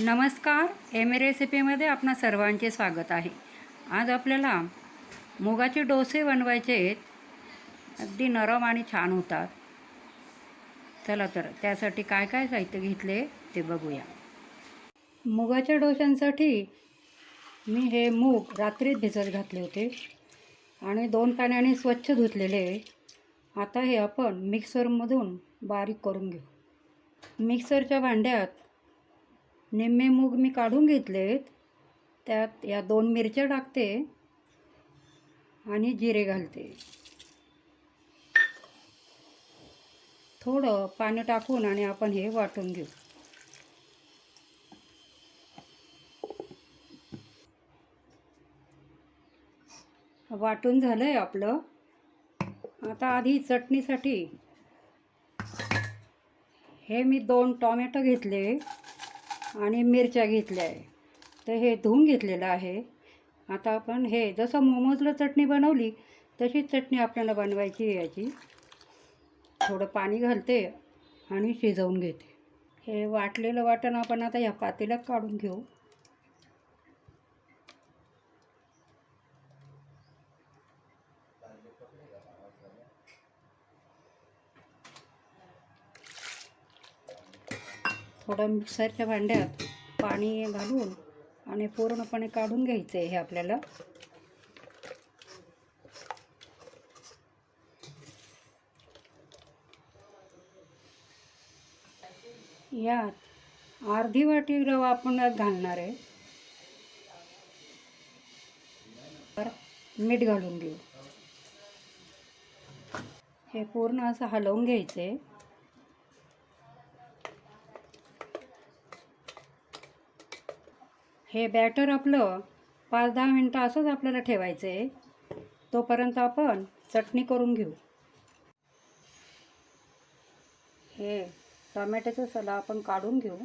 नमस्कार. M A रेसिपीमध्ये आपणा सर्वांचे स्वागत आहे. आज आपल्याला मुगाचे डोसे बनवायचे आहेत. अगदी नरम आणि छान होतात. चला तर त्यासाठी काय काय साहित्य घेतले ते बघूया. मुगाच्या डोश्यांसाठी मी हे मूग रात्रीत भिजत घातले होते आणि दोन पाण्याने स्वच्छ धुतलेले आता हे आपण मिक्सरमधून बारीक करून घेऊ. मिक्सरच्या भांड्यात निम्मे मूग मी काढून घेतलेत. त्यात या दोन मिरच्या टाकते आणि जिरे घालते. थोडं पाणी टाकून आणि आपण हे वाटून घेऊ. वाटून झालं आहे आपलं. आता आधी चटणीसाठी हे मी दोन टॉमॅटो घेतले. आणि मिरच्या घेतल्या आहे. तर हे धुवून घेतलेलं आहे. आता आपण हे जसं मोमोजला चटणी बनवली तशीच चटणी आपल्याला बनवायची आहे याची. थोडं पाणी घालते आणि शिजवून घेते. हे वाटलेलं वाटण आपण आता ह्या पातेल्यात काढून घेऊ. थोडं मिक्सरच्या भांड्यात पाणी घालून आणि पूर्णपणे काढून घ्यायचं आहे हे आपल्याला. यात अर्धी वाटी रवा आपण घालणार आहे. तर मीठ घालून घेऊ. हे पूर्ण असं हलवून घ्यायचं आहे हे बॅटर आपलं पाच दहा मिनटं असंच आपल्याला ठेवायचं आहे तोपर्यंत आपण चटणी करून घेऊ. हे टोमॅटोचं सला आपण काढून घेऊ.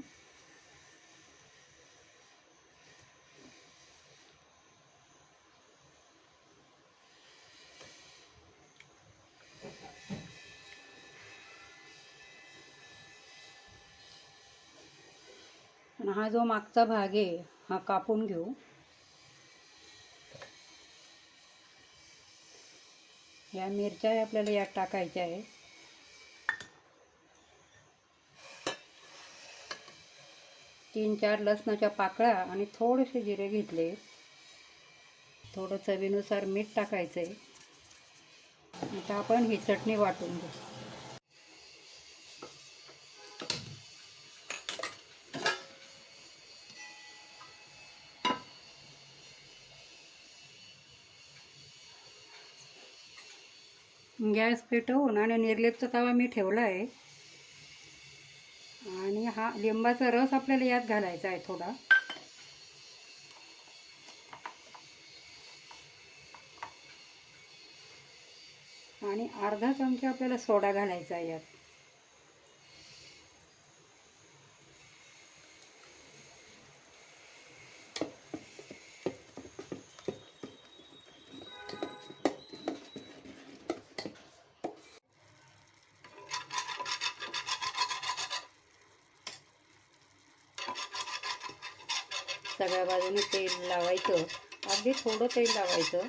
आणि हा जो मागचा भाग आहे हा कापून घेऊ. या मिरच्या आपल्याला यात टाकायच्या आहे तीन चार लसणाच्या पाकळ्या आणि थोडेसे जिरे घेतले. थोडं चवीनुसार मीठ टाकायचं आहे आता आपण ही चटणी वाटून घेऊ. गॅस पेटवून आणि निर्लेपचा तवा मी ठेवला आहे आणि हा लिंबाचा रस आपल्याला यात घालायचा आहे थोडा. आणि अर्धा चमचा आपल्याला सोडा घालायचा आहे यात. सगळ्या बाजूने तेल लावायचं. अगदी थोडं तेल लावायचं.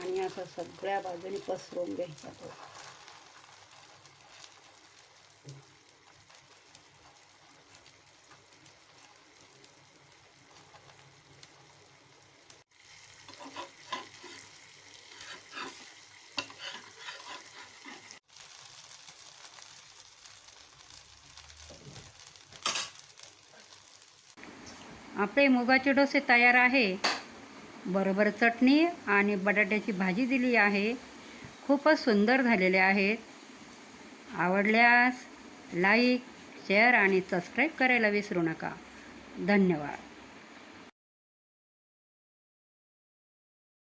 आणि असं सगळ्या बाजूने पसरवून घ्यायचा तो. आपले मुगाचे डोसे तयार आहे. बरोबर चटणी आणि बटाट्याची भाजी दिली आहे. खूपच सुंदर झालेले आहेत. आवडल्यास लाईक शेअर आणि सबस्क्राईब करायला विसरू नका. धन्यवाद.